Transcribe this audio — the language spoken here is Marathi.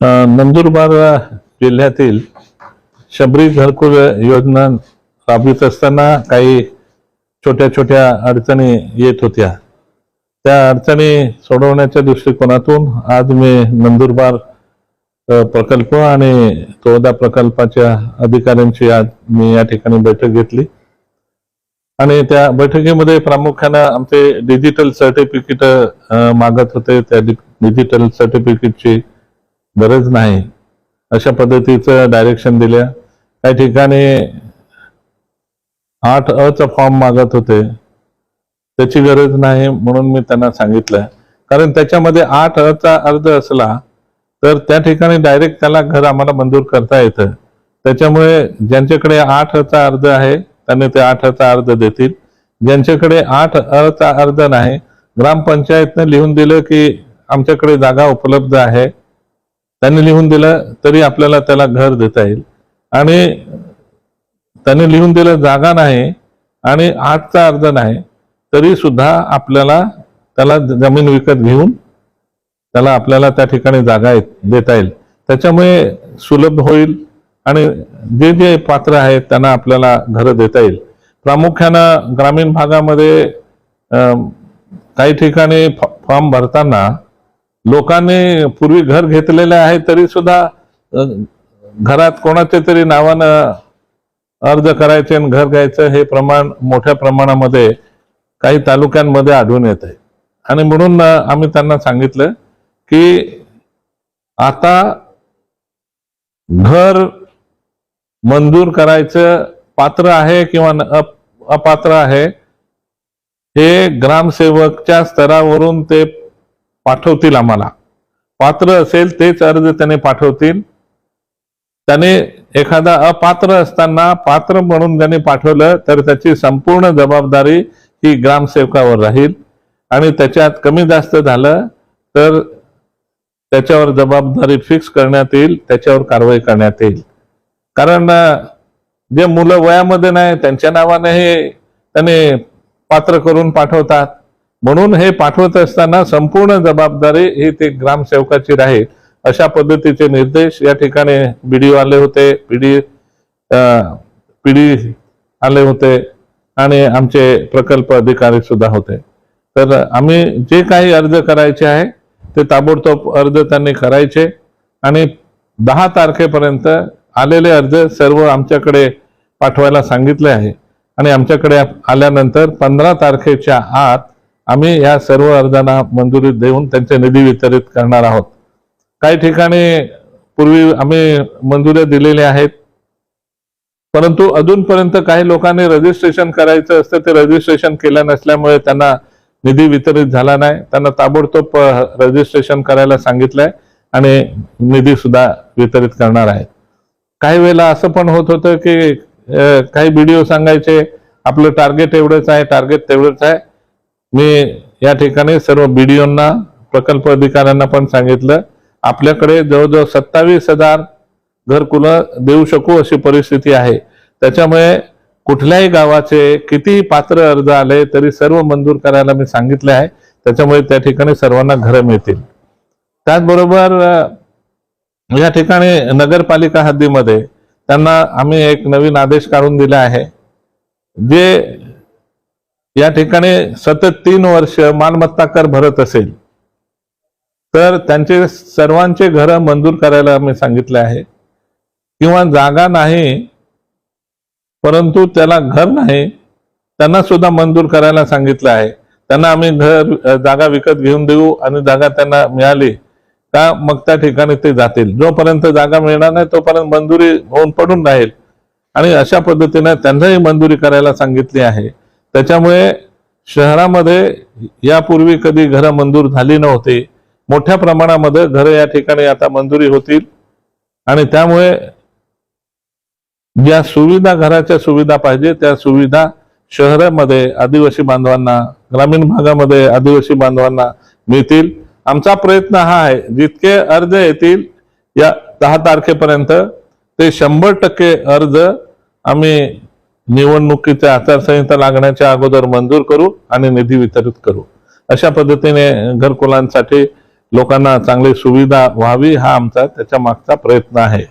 नंदुरबार जिल्ह्यातील शबरी घरकुल योजना राबवित असताना काही छोट्या छोट्या अडचणी येत होत्या. त्या अडचणी सोडवण्याच्या दृष्टिकोनातून आज मी नंदुरबार प्रकल्प आणि तोदा प्रकल्पाच्या अधिकाऱ्यांची आज मी या ठिकाणी बैठक घेतली. आणि त्या बैठकीमध्ये प्रामुख्यानं आमचे डिजिटल सर्टिफिकेट मागत होते. त्या डिजिटल सर्टिफिकेटची गरज नाही. अशा पद्धतीचं डायरेक्शन दिल्या. काही ठिकाणी आठ अचा फॉर्म मागत होते. त्याची गरज नाही म्हणून मी त्यांना सांगितलं. कारण त्याच्यामध्ये आठ अचा अर्ज असला तर त्या ठिकाणी डायरेक्ट त्याला घर आम्हाला मंजूर करता येतं. त्याच्यामुळे ज्यांच्याकडे आठ अचा अर्ज आहे त्यांनी ते आठ अचा अर्ज देतील. ज्यांच्याकडे आठ अचा अर्ज नाही ग्रामपंचायतनं लिहून दिलं की आमच्याकडे जागा उपलब्ध आहे. त्यांनी लिहून दिलं तरी आपल्याला त्याला घर देता येईल. आणि त्यांनी लिहून दिलं जागा नाही आणि आजचा अर्ज नाही तरी सुद्धा आपल्याला त्याला जमीन विकत घेऊन त्याला आपल्याला त्या ठिकाणी जागा देता येईल. त्याच्यामुळे सुलभ होईल आणि जे जे पात्र आहेत त्यांना आपल्याला घरं देता येईल. प्रामुख्यानं ग्रामीण भागामध्ये काही ठिकाणी फ- फॉर्म भरताना लोकांनी पूर्वी घर घेतलेले आहे तरी सुद्धा घरात कोणाच्या तरी नावानं अर्ज करायचे आणि घर घ्यायचं हे प्रमाण मोठ्या प्रमाणामध्ये काही तालुक्यांमध्ये आढळून येत आहे. आणि म्हणून आम्ही त्यांना सांगितलं की आता घर मंजूर करायचं पात्र आहे किंवा अप- अपात्र आहे हे ग्रामसेवकच्या स्तरावरून ते पाठवतील आम्हाला. पात्र असेल तेच अर्ज त्याने पाठवतील. त्याने एखादा अपात्र असताना पात्र म्हणून ज्याने पाठवलं तर त्याची संपूर्ण जबाबदारी ही ग्रामसेवकावर राहील. आणि त्याच्यात कमी जास्त झालं तर त्याच्यावर जबाबदारी फिक्स करण्यात येईल त्याच्यावर कारवाई करण्यात येईल. कारण जे मुलं वयामध्ये नाही त्यांच्या नावाने हे त्याने पात्र करून पाठवतात. म्हणून हे पाठवत असताना संपूर्ण जबाबदारी ही ते ग्रामसेवकाची राहील अशा पद्धतीचे निर्देश या ठिकाणी बीडीओ आले होते. पीडी पीडी आले होते आणि आमचे प्रकल्प अधिकारी सुद्धा होते. तर आम्ही जे काही अर्ज करायचे आहे ते ताबडतोब अर्ज त्यांनी करायचे आणि दहा तारखेपर्यंत आलेले अर्ज सर्व आमच्याकडे पाठवायला सांगितले आहे. आणि आमच्याकडे आल्यानंतर पंधरा तारखेच्या आत आम्ही या सर्व अर्जांना मंजुरी देऊन त्यांचे निधी वितरित करणार आहोत. काही ठिकाणी पूर्वी आम्ही मंजुऱ्या दिलेल्या आहेत. परंतु अजूनपर्यंत काही लोकांनी रजिस्ट्रेशन करायचं असतं ते रजिस्ट्रेशन केलं नसल्यामुळे त्यांना निधी वितरित झाला नाही. त्यांना ताबडतोब रजिस्ट्रेशन करायला सांगितलंय आणि निधी सुद्धा वितरित करणार आहेत. काही वेळेला असं पण होत होतं की काही व्हिडिओ सांगायचे आपलं टार्गेट एवढंच आहे टार्गेट तेवढंच आहे. मी या ठिकाणी सर्व बीडीओंना प्रकल्प अधिकाऱ्यांना पण सांगितलं आपल्याकडे जवळजवळ सत्तावीस हजार घरकुलं देऊ शकू अशी परिस्थिती आहे. त्याच्यामुळे कुठल्याही गावाचे कितीही पात्र अर्ज आले तरी सर्व मंजूर करायला मी सांगितले आहे. त्याच्यामुळे त्या ठिकाणी सर्वांना घरं मिळतील. त्याचबरोबर या ठिकाणी नगरपालिका हद्दीमध्ये त्यांना आम्ही एक नवीन आदेश काढून दिला आहे. जे या ठिकाणी सतत तीन वर्ष मालमत्ता कर भरत असेल तर त्यांचे सर्वांचे घर मंजूर करायला आम्ही सांगितले आहे. किंवा जागा नाही परंतु त्याला घर नाही त्यांना सुद्धा मंजूर करायला सांगितलं आहे. त्यांना आम्ही घर जागा विकत घेऊन देऊ आणि जागा त्यांना मिळाली का मग त्या ठिकाणी ते जातील. जोपर्यंत जागा मिळणार नाही तोपर्यंत मंजुरी होऊन पडून राहील. आणि अशा पद्धतीने त्यांनाही मंजुरी करायला सांगितली आहे. त्याच्यामुळे शहरामध्ये यापूर्वी कधी घरं मंजूर झाली नव्हती. मोठ्या प्रमाणामध्ये घरं या ठिकाणी आता मंजुरी होतील. आणि त्यामुळे ज्या सुविधा घराच्या सुविधा पाहिजे त्या सुविधा शहरामध्ये आदिवासी बांधवांना ग्रामीण भागामध्ये आदिवासी बांधवांना मिळतील. आमचा प्रयत्न हा आहे जितके अर्ज येतील या दहा तारखेपर्यंत ते शंभर टक्के अर्ज आम्ही निवडणुकीच्या आचारसंहिता लागण्याच्या अगोदर मंजूर करू आणि निधी वितरित करू. अशा पद्धतीने घरकुलांसाठी लोकांना चांगली सुविधा व्हावी हा आमचा त्याच्या मागचा प्रयत्न आहे.